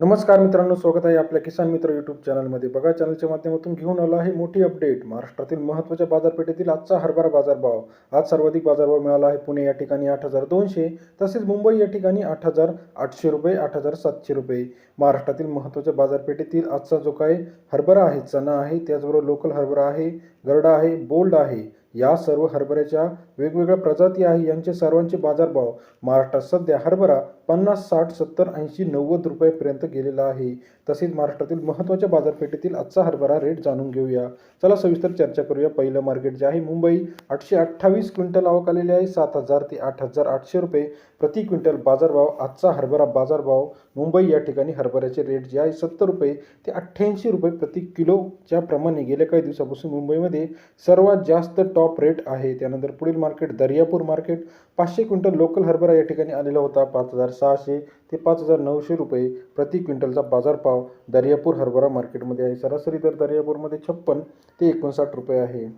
नमस्कार मित्रांनो स्वागत आहे आपल्या किसान मित्र यूट्यूब चॅनलमध्ये बघा चॅनलच्या माध्यमातून घेऊन आलो आहे मोठी अपडेट महाराष्ट्रातील महत्त्वाच्या बाजारपेठेतील आजचा हरभरा बाजारभाव. आज सर्वाधिक बाजारभाव मिळाला आहे पुणे या ठिकाणी आठ हजार दोनशे तसेच मुंबई या ठिकाणी आठ हजार आठशे रुपये आठ हजार सातशे रुपये. महाराष्ट्रातील महत्त्वाच्या बाजारपेठेतील आजचा जो काय हरभरा आहे चणा आहे त्याचबरोबर लोकल हरभरा आहे गरडा आहे बोल्ड आहे या सर्व हरभऱ्याच्या वेगवेगळ्या प्रजाती आहे. यांचे सर्वांचे बाजारभाव महाराष्ट्रात सध्या हरभरा पन्नास साठ सत्तर ऐंशी नव्वद रुपयापर्यंत गेलेला आहे. तसेच महाराष्ट्रातील महत्त्वाच्या बाजारपेठेतील आजचा हरभरा रेट जाणून घेऊया. चला सविस्तर चर्चा करूया. पहिलं मार्केट जे आहे मुंबई आठशे अठ्ठावीस क्विंटल आवक आलेली आहे. सात हजार ते आठ हजार आठशे रुपये प्रति क्विंटल बाजारभाव. आजचा हरभरा बाजारभाव मुंबई या ठिकाणी हरभऱ्याचे रेट जे आहे सत्तर रुपये ते अठ्ठ्याऐंशी रुपये प्रति किलोच्या प्रमाणे गेल्या काही दिवसापासून मुंबईमध्ये सर्वात जास्त टॉप रेट आहे. त्यानंतर पुढील मार्केट दर्यापूर मार्केट पाचशे क्विंटल लोकल हरभरा या ठिकाणी आलेला होता. पाच हजार सहाशे ते पाच हजार नऊशे रुपये प्रति क्विंटलचा बाजारभाव दर्यापूर हरभरा मार्केटमध्ये आहे. सरासरी दर दर्यापूरमध्ये छप्पन ते एकोणसाठ रुपये आहे.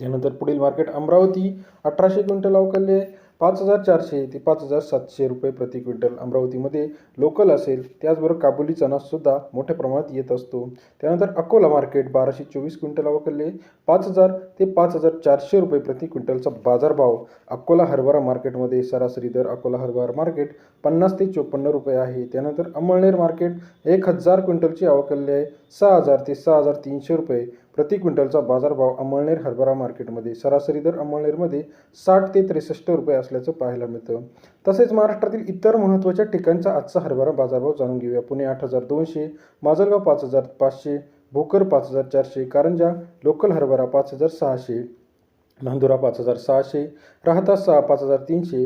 त्यानंतर पुढील मार्केट अमरावती अठराशे क्विंटल अवकाले आहे. पाच हजार चारशे ते पाच हजार सातशे रुपये प्रति क्विंटल अमरावतीमध्ये लोकल असेल त्याचबरोबर काबुली चणासुद्धा मोठ्या प्रमाणात येत असतो. त्यानंतर अकोला मार्केट बाराशे चोवीस क्विंटल अवकलले पाच हजार ते पाच हजार चारशे रुपये प्रति क्विंटलचा बाजारभाव अकोला हरभरा मार्केटमध्ये सरासरी दर अकोला हरभरा मार्केट पन्नास ते चोपन्न रुपये आहे. त्यानंतर अमळनेर मार्केट एक हजार क्विंटलची अवकलले आहे. सहा हजार ते सहा हजार तीनशे रुपये प्रति क्विंटलचा बाजारभाव अमळनेर हरभरा मार्केटमध्ये सरासरी दर अमळनेरमध्ये साठ ते त्रेसष्ट रुपये असल्याचं पाहायला मिळतं. तसेच महाराष्ट्रातील इतर महत्त्वाच्या ठिकाणचा आजचा हरभरा बाजारभाव जाणून घेऊया. पुणे आठ हजार दोनशे माजलगाव पाच हजार पाचशे भोकर पाच हजार चारशे कारंजा लोकल हरभरा पाच हजार सहाशे नांदुरा पाच हजार सहाशे राहता सहा पाच हजार तीनशे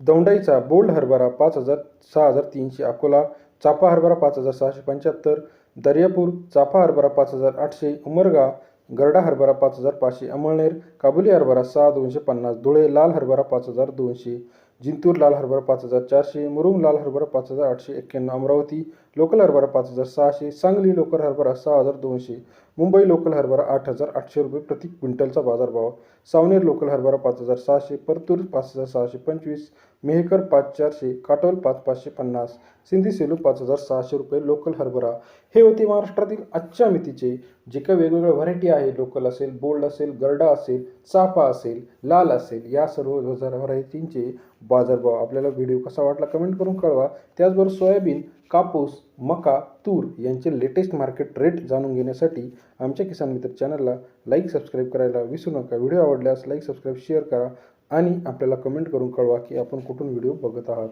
दौंडाईचा बोल्ड हरभरा पाच हजार सहा हजार तीनशे अकोला चापा हरभरा पाच हजार सहाशे पंच्याहत्तर दर्यापूर चाफा हरभरा पाच हजार आठशे उमरगा गरडा हरभरा पाच हजार पाचशे अमळनेर काबुली हरभरा सहा दोनशे पन्नास धुळे लाल हरभरा पाच हजार दोनशे जिंतूर लाल हरभरा पाच हजार चारशे मुरुम लाल हरभरा पाच हजार आठशे एक्क्याण्णव अमरावती लोकल हरभरा पाच हजार सहाशे सांगली लोकल हरभरा सहा हजार दोनशे मुंबई लोकल हरभरा आठ हजार आठशे रुपये प्रति क्विंटलचा बाजारभाव सावनेर लोकल हरभरा पाच हजार सहाशे परतूर पाच हजार सहाशे पंचवीस मेहकर पाच चारशे काटोल पाच पाचशे पन्नास सिंधी सेलू पाच हजार सहाशे रुपये लोकल हरभरा. हे होते महाराष्ट्रातील आजच्या मितीचे. जे काही वेगवेगळ्या व्हरायटी आहे लोकल असेल बोल्ड असेल गरडा असेल चाफा असेल लाल असेल या सर्व व्हरायटींचे बाजारभाव आपल्याला व्हिडिओ कसा वाटला कमेंट करून कळवा. त्याचबरोबर सोयाबीन कापूस मका तूर यांचे लेटेस्ट मार्केट रेट जाणून घेण्यासाठी आमच्या किसान मित्र चॅनलला लाईक सबस्क्राईब करायला विसरू नका. व्हिडिओ आवडल्यास लाईक सबस्क्राईब शेअर करा आणि आपल्याला कमेंट करून कळवा की आपण कुठून व्हिडिओ बघत आहात.